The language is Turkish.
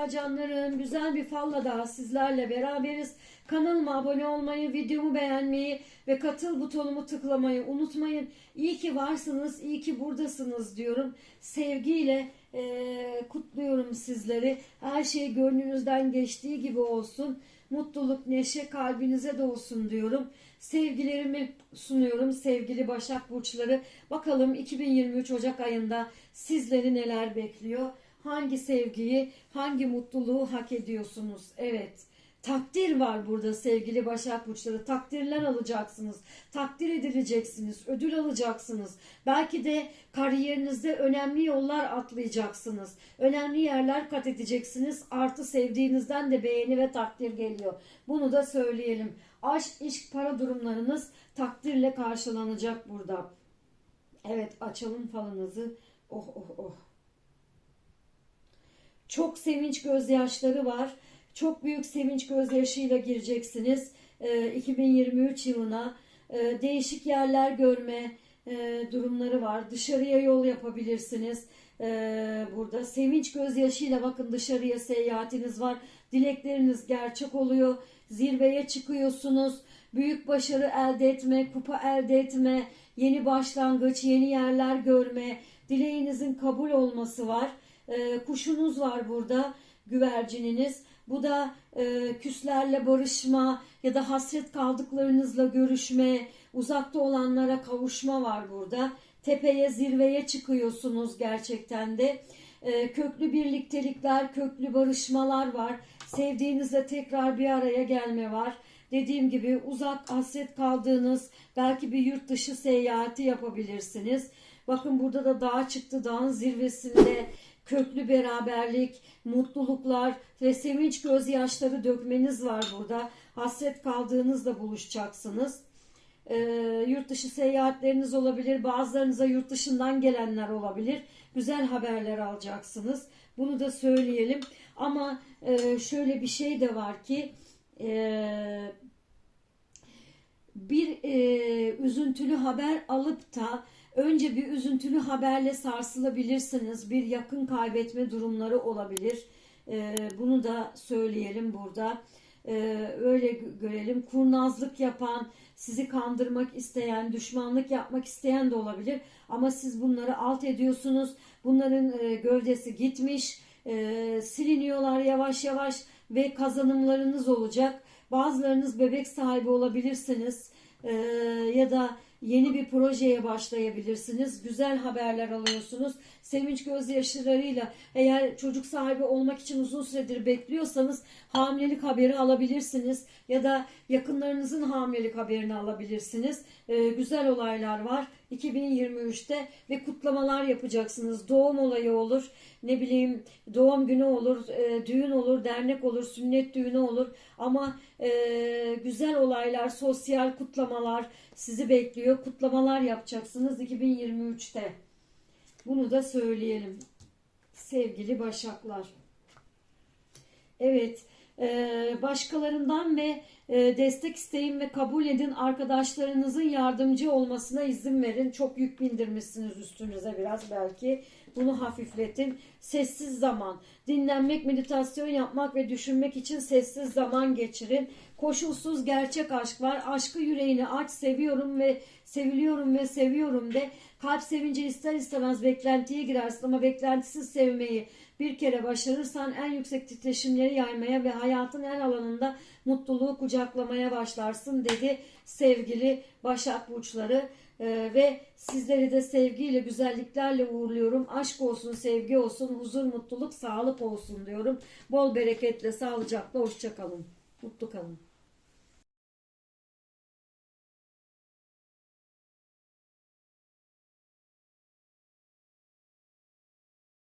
Merhaba canlarım. Güzel bir falla daha sizlerle beraberiz. Kanalıma abone olmayı, videomu beğenmeyi ve katıl butonumu tıklamayı unutmayın. İyi ki varsınız, iyi ki buradasınız diyorum. Sevgiyle eee, kutluyorum sizleri. Her şey gönlünüzden geçtiği gibi olsun. Mutluluk, neşe kalbinize de olsun diyorum. Sevgilerimi sunuyorum sevgili Başak Burçları. Bakalım 2023 Ocak ayında sizleri neler bekliyor? Hangi sevgiyi, hangi mutluluğu hak ediyorsunuz? Evet. Takdir var burada sevgili Başak Burçları. Takdirler alacaksınız. Takdir edileceksiniz. Ödül alacaksınız. Belki de kariyerinizde önemli yollar atlayacaksınız. Önemli yerler kat edeceksiniz. Artı sevdiğinizden de beğeni ve takdir geliyor. Bunu da söyleyelim. Aşk, iş, para durumlarınız takdirle karşılanacak burada. Evet açalım falınızı. Oh oh oh. Çok sevinç gözyaşları var. Çok büyük sevinç gözyaşıyla gireceksiniz e, 2023 yılına. Değişik yerler görme durumları var. Dışarıya yol yapabilirsiniz. Burada sevinç gözyaşıyla bakın dışarıya seyahatiniz var. Dilekleriniz gerçek oluyor. Zirveye çıkıyorsunuz. Büyük başarı elde etme, kupa elde etme, yeni başlangıç, yeni yerler görme, dileğinizin kabul olması var. E, kuşunuz var burada, güvercininiz. Bu da e, küslerle barışma ya da hasret kaldıklarınızla görüşme, uzakta olanlara kavuşma var burada. Tepeye, zirveye çıkıyorsunuz gerçekten de. E, köklü birliktelikler, köklü barışmalar var. Sevdiğinizle tekrar bir araya gelme var. Dediğim gibi uzak hasret kaldığınız belki bir yurt dışı seyahati yapabilirsiniz. Bakın burada da dağ çıktı dağın zirvesinde köklü beraberlik, mutluluklar ve sevinç gözyaşları dökmeniz var burada. Hasret kaldığınızda buluşacaksınız. Ee, yurt dışı seyahatleriniz olabilir. Bazılarınıza yurt dışından gelenler olabilir. Güzel haberler alacaksınız. Bunu da söyleyelim. Ama e, şöyle bir şey de var ki e, bir e, üzüntülü haber alıp da önce bir üzüntülü haberle sarsılabilirsiniz. Bir yakın kaybetme durumları olabilir. E, bunu da söyleyelim burada. E, öyle görelim. Kurnazlık yapan, sizi kandırmak isteyen, düşmanlık yapmak isteyen de olabilir. Ama siz bunları alt ediyorsunuz. Bunların e, gövdesi gitmiş. E, siliniyorlar yavaş yavaş ve kazanımlarınız olacak. Bazılarınız bebek sahibi olabilirsiniz Ee, ya da yeni bir projeye başlayabilirsiniz. Güzel haberler alıyorsunuz. Sevinç gözyaşlarıyla eğer çocuk sahibi olmak için uzun süredir bekliyorsanız hamilelik haberi alabilirsiniz ya da yakınlarınızın hamilelik haberini alabilirsiniz. Ee, güzel olaylar var 2023'te ve kutlamalar yapacaksınız. Doğum olayı olur, ne bileyim doğum günü olur, e, düğün olur, dernek olur, sünnet düğünü olur ama e, güzel olaylar, sosyal kutlamalar sizi bekliyor. Kutlamalar yapacaksınız 2023'te. Bunu da söyleyelim. Sevgili Başaklar. Evet, başkalarından ve e, destek isteyin ve kabul edin. Arkadaşlarınızın yardımcı olmasına izin verin. Çok yük bindirmişsiniz üstünüze biraz belki. Bunu hafifletin. Sessiz zaman. Dinlenmek, meditasyon yapmak ve düşünmek için sessiz zaman geçirin. Koşulsuz gerçek aşk var. Aşkı yüreğini aç. Seviyorum ve seviliyorum ve seviyorum de. Kalp sevince ister istemez beklentiye girersin ama beklentisiz sevmeyi bir kere başarırsan en yüksek titreşimleri yaymaya ve hayatın en alanında mutluluğu kucaklamaya başlarsın dedi sevgili Başak Burçları. Ee, ve sizleri de sevgiyle, güzelliklerle uğurluyorum. Aşk olsun, sevgi olsun, huzur, mutluluk, sağlık olsun diyorum. Bol bereketle, sağlıcakla, hoşçakalın. Mutlu kalın.